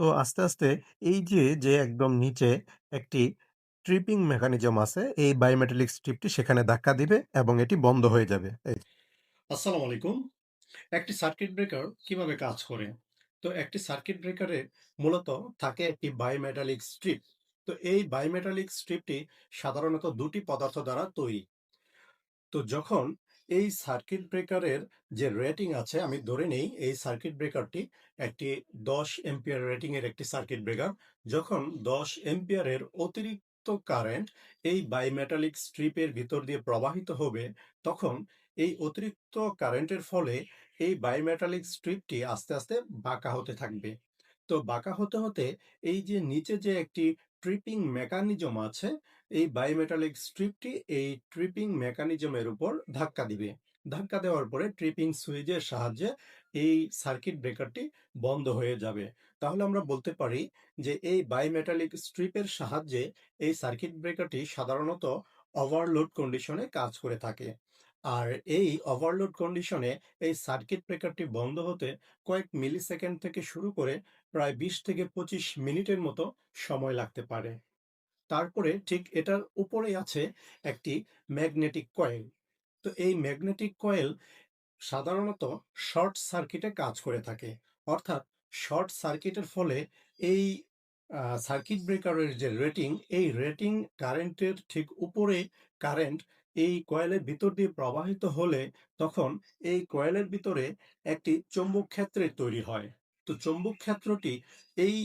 তো আস্তে, আস্তে এই যে, যে একদম নিচে একটি ট্রিপিং মেকানিজম আছে, এই বায়োমেটালিক স্ট্রিপটি সেখানে ধাক্কা দিবে এবং এটি বন্ধ হয়ে যাবে। আসসালামু আলাইকুম। একটি সার্কিট ব্রেকার কীভাবে কাজ করে? তো একটি সার্কিট ব্রেকারে মূলত থাকে একটি বায়োমেটালিক স্ট্রিপ। তো এই বায়োমেটালিক স্ট্রিপটি সাধারণত দুটি পদার্থ দ্বারা তৈরি। তো যখন এই সার্কিট ব্রেকারের যে রেটিং আছে আমি ধরে নেই এই সার্কিট ব্রেকারটি একটি দশ এম্পিয়ার রেটিং এর একটি সার্কিট ব্রেকার। যখন ১০ অ্যাম্পিয়ারের অতিরিক্ত কারেন্ট এই বায়োমেটালিক স্ট্রিপের ভিতর দিয়ে প্রবাহিত হবে, তখন এই অতিরিক্ত কারেন্টের ফলে এই বায়োমেটালিক স্ট্রিপটি আস্তে, আস্তে বাঁকা হতে থাকবে। তো বাঁকা হতে, হতে এই যে নিচে যে একটি ট্রিপিং মেকানিজম আছে, এই বায়োমেটালিক স্ট্রিপটি এই ট্রিপিং মেকানিজমের উপর ধাক্কা দিবে। ধাক্কা দেওয়ার পরে ট্রিপিং সুইচের সাহায্যে এই সার্কিট ব্রেকারটি বন্ধ হয়ে যাবে। তাহলে আমরা বলতে পারি যে এই বায়োমেটালিক স্ট্রিপের সাহায্যে এই সার্কিট ব্রেকারটি সাধারণত ওভারলোড কন্ডিশনে কাজ করে থাকে। আর এই ওভারলোড কন্ডিশনে এই সার্কিট ব্রেকারটি বন্ধ হতে কয়েক মিলি সেকেন্ড থেকে শুরু করে প্রায় ২০ থেকে ২৫ মিনিটের মতো সময় লাগতে পারে। তারপরে ঠিক এটার উপরেই আছে একটি ম্যাগনেটিক কয়েল। তো এই ম্যাগনেটিক কয়েল সাধারণত শর্ট সার্কিটে কাজ করে থাকে। অর্থাৎ শর্ট সার্কিটের ফলে এই সার্কিট ব্রেকারের যে রেটিং, এই রেটিং কারেন্টের ঠিক উপরে কারেন্ট এই কয়েলের ভিতর দিয়ে প্রবাহিত হলে তখন এই কয়েলের ভিতরে একটি চৌম্বক ক্ষেত্রের তৈরি হয়। তো চৌম্বক ক্ষেত্রটি এই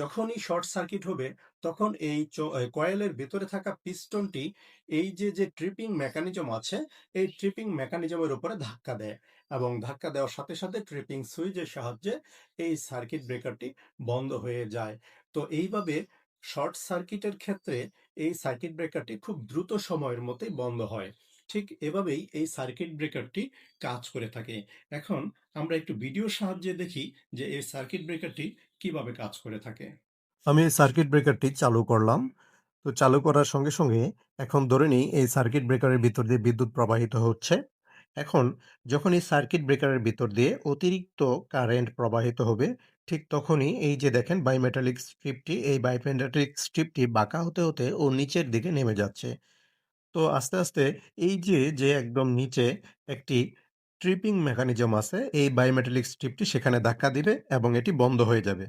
যখনই শর্ট সার্কিট হবে তখন এই কয়েলের ভেতরে থাকা পিস্টনটি এই যে, যে ট্রিপিং মেকানিজম আছে, এই ট্রিপিং মেকানিজমের উপরে ধাক্কা দেয় এবং ধাক্কা দেওয়ার সাথে, সাথে ট্রিপিং সুইচের সাহায্যে এই সার্কিট ব্রেকারটি বন্ধ হয়ে যায়। তো এইভাবে শর্ট সার্কিটের ক্ষেত্রে এই সার্কিট ব্রেকারটি খুব দ্রুত সময়ের মধ্যেই বন্ধ হয়। ঠিক এভাবেই এই সার্কিট ব্রেকারটি কাজ করে থাকে। এখন আমরা একটু ভিডিওর সাহায্যে দেখি যে এই সার্কিট ব্রেকারটি কীভাবে কাজ করে থাকে। আমি এই সার্কিট ব্রেকারটি চালু করলাম। তো চালু করার সঙ্গে, সঙ্গে এখন ধরে নিই এই সার্কিট ব্রেকারের ভিতর দিয়ে বিদ্যুৎ প্রবাহিত হচ্ছে। এখন যখন এই সার্কিট ব্রেকারের ভিতর দিয়ে অতিরিক্ত কারেন্ট প্রবাহিত হবে, ঠিক তখনই এই যে দেখেন বায়োমেটালিক স্ট্রিপটি, এই বায়োমেটালিক স্ট্রিপটি বাঁকা হতে, হতে ও নিচের দিকে নেমে যাচ্ছে। তো আস্তে, আস্তে এই যে, যে একদম নিচে একটি ট্রিপিং মেকানিজম আছে, এই বায়োমেট্রিক স্ট্রিপটি সেখানে ধাক্কা দিবে এবং এটি বন্ধ হয়ে যাবে।